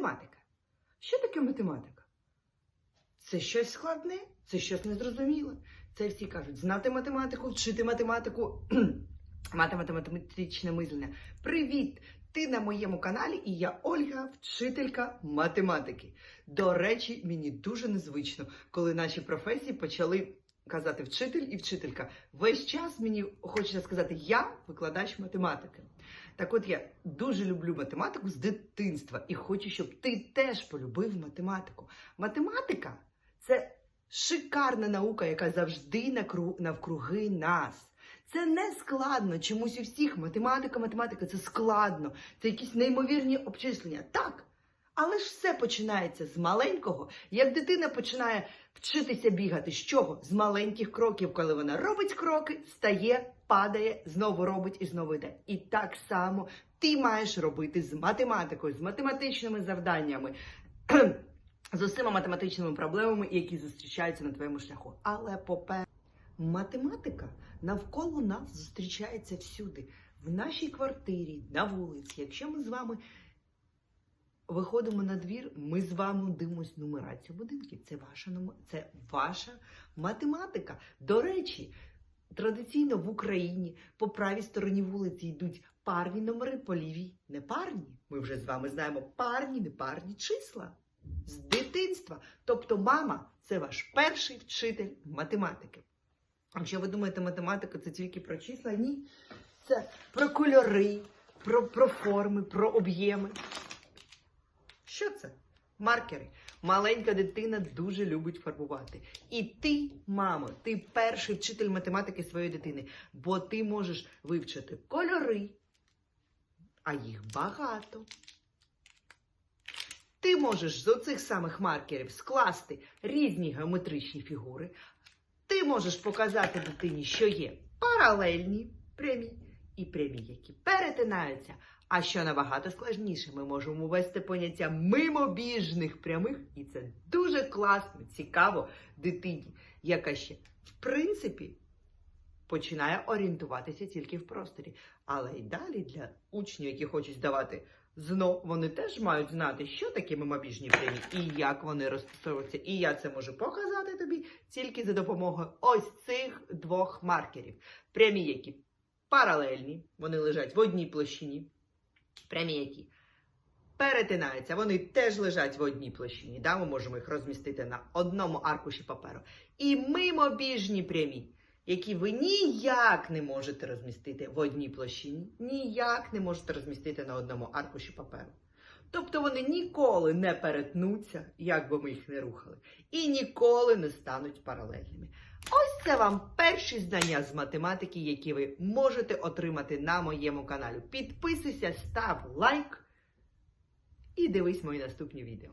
Математика. Що таке математика? Це щось складне, це щось незрозуміле. Це всі кажуть, знати математику, вчити математику, мати математичне мислення. Привіт! Ти на моєму каналі, і я Ольга, вчителька математики. До речі, мені дуже незвично, коли наші професії почали казати вчитель і вчителька. Весь час мені хочеться сказати, я викладач математики. Так от я дуже люблю математику з дитинства і хочу, щоб ти теж полюбив математику. Математика це шикарна наука, яка завжди навкруги нас. Це не складно. Чомусь у всіх математика, математика це складно. Це якісь неймовірні обчислення. Так. Але ж все починається з маленького. Як дитина починає вчитися бігати, з чого? З маленьких кроків, коли вона робить кроки, стає, падає, знову робить і знову йде. І так само ти маєш робити з математикою, з математичними завданнями. З усіма математичними проблемами, які зустрічаються на твоєму шляху. Але попе математика навколо нас зустрічається всюди, в нашій квартирі, на вулиці. Якщо ми з вами виходимо на двір, ми з вами дивимося нумерацію будинків. Це ваша це ваша математика. До речі, традиційно в Україні по правій стороні вулиці йдуть парні номери, по лівій непарні. Ми вже з вами знаємо парні, непарні числа з дитинства. Тобто, мама це ваш перший вчитель математики. Якщо ви думаєте, математика це тільки про числа, ні. Це про кольори, про, про форми, про об'єми. Що це? Маркери. Маленька дитина дуже любить фарбувати. І ти, мамо, ти перший вчитель математики своєї дитини, бо ти можеш вивчити кольори, а їх багато. Ти можеш з оцих самих маркерів скласти різні геометричні фігури. Ти можеш показати дитині, що є паралельні прямі і прямі, які перетинаються. А що набагато складніше, ми можемо ввести поняття мимобіжних прямих, і це дуже класно, цікаво дитині, яка ще в принципі починає орієнтуватися тільки в просторі. Але й далі для учнів, які хочуть здавати ЗНО, вони теж мають знати, що таке мимобіжні прямі і як вони розташовуються. І я це можу показати тобі тільки за допомогою ось цих двох маркерів. Прямі, які паралельні, вони лежать в одній площині. Прямі, які перетинаються, вони теж лежать в одній площині. Да? Ми можемо їх розмістити на одному аркуші паперу. І мимобіжні прямі, які ви ніяк не можете розмістити в одній площині, ніяк не можете розмістити на одному аркуші паперу. Тобто вони ніколи не перетнуться, як би ми їх не рухали, і ніколи не стануть паралельними. Ось це вам перші знання з математики, які ви можете отримати на моєму каналі. Підписуйся, став лайк і дивись мої наступні відео.